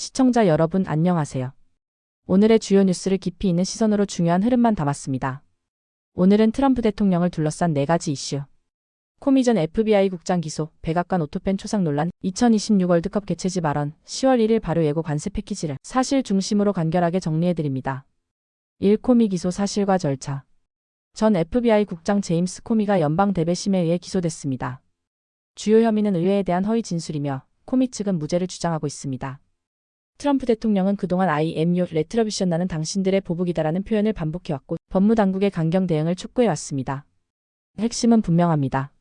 시청자 여러분 안녕하세요. 오늘의 주요 뉴스를 깊이 있는 시선으로 중요한 흐름만 담았습니다. 오늘은 트럼프 대통령을 둘러싼 네 가지 이슈. 코미 전 FBI 국장 기소, 백악관 오토펜 초상 논란, 2026 월드컵 개최지 발언, 10월 1일 발효 예고 관세 패키지를 사실 중심으로 간결하게 정리해드립니다. 1. 코미 기소 사실과 절차. 전 FBI 국장 제임스 코미가 연방 대배심에 의해 기소됐습니다. 주요 혐의는 의회에 대한 허위 진술이며 코미 측은 무죄를 주장하고 있습니다. 트럼프 대통령은 그동안 IMU 레트러비션나는 당신들의 보복이다라는 표현을 반복해왔고 법무당국의 강경 대응을 촉구해왔습니다. 핵심은 분명합니다.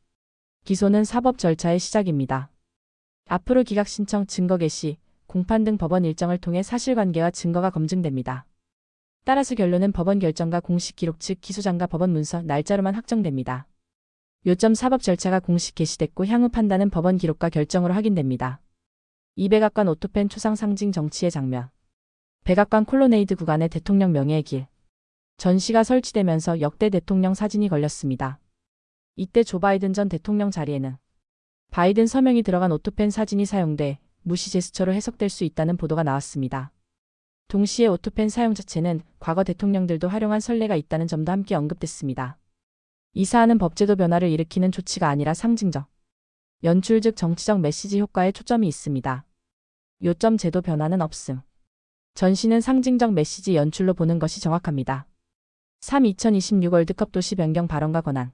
기소는 사법 절차의 시작입니다. 앞으로 기각 신청, 증거 개시, 공판 등 법원 일정을 통해 사실관계와 증거가 검증됩니다. 따라서 결론은 법원 결정과 공식 기록 즉 기소장과 법원 문서 날짜로만 확정됩니다. 요점 사법 절차가 공식 개시됐고 향후 판단은 법원 기록과 결정으로 확인됩니다. 이백악관 오토펜 초상 상징 정치의 장면. 백악관 콜로네이드 구간의 대통령 명예의 길. 전시가 설치되면서 역대 대통령 사진이 걸렸습니다. 이때 조 바이든 전 대통령 자리에는 바이든 서명이 들어간 오토펜 사진이 사용돼 무시 제스처로 해석될 수 있다는 보도가 나왔습니다. 동시에 오토펜 사용 자체는 과거 대통령들도 활용한 선례가 있다는 점도 함께 언급됐습니다. 이 사안은 법제도 변화를 일으키는 조치가 아니라 상징적, 연출 즉 정치적 메시지 효과에 초점이 있습니다. 요점 제도 변화는 없음. 전시는 상징적 메시지 연출로 보는 것이 정확합니다. 3. 2026 월드컵 도시 변경 발언과 권한.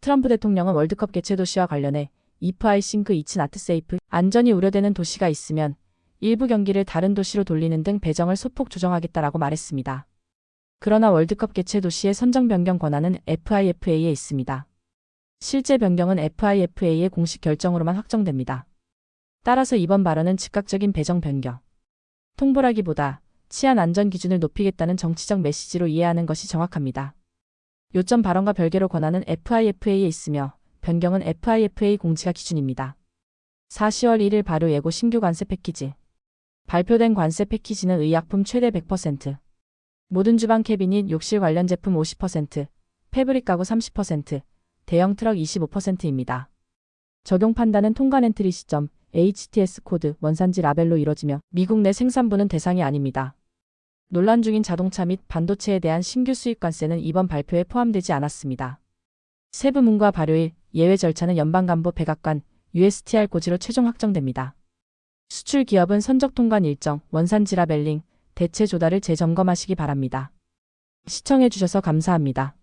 트럼프 대통령은 월드컵 개최 도시와 관련해 think it's not safe, 안전이 우려되는 도시가 있으면 일부 경기를 다른 도시로 돌리는 등 배정을 소폭 조정하겠다라고 말했습니다. 그러나 월드컵 개최 도시의 선정 변경 권한은 FIFA에 있습니다. 실제 변경은 FIFA의 공식 결정으로만 확정됩니다. 따라서 이번 발언은 즉각적인 배정 변경. 통보라기보다 치안 안전 기준을 높이겠다는 정치적 메시지로 이해하는 것이 정확합니다. 요점 발언과 별개로 권한은 FIFA에 있으며 변경은 FIFA 공지가 기준입니다. 4. 10월 1일 발효 예고 신규 관세 패키지. 발표된 관세 패키지는 의약품 최대 100%, 모든 주방 캐비닛 욕실 관련 제품 50%, 패브릭 가구 30%, 대형 트럭 25%입니다. 적용 판단은 통관 엔트리 시점, HTS 코드, 원산지 라벨로 이뤄지며 미국 내 생산부는 대상이 아닙니다. 논란 중인 자동차 및 반도체에 대한 신규 수입 관세는 이번 발표에 포함되지 않았습니다. 세부문과 발효일, 예외 절차는 연방간부 백악관, USTR 고지로 최종 확정됩니다. 수출 기업은 선적 통관 일정, 원산지 라벨링, 대체 조달을 재점검하시기 바랍니다. 시청해주셔서 감사합니다.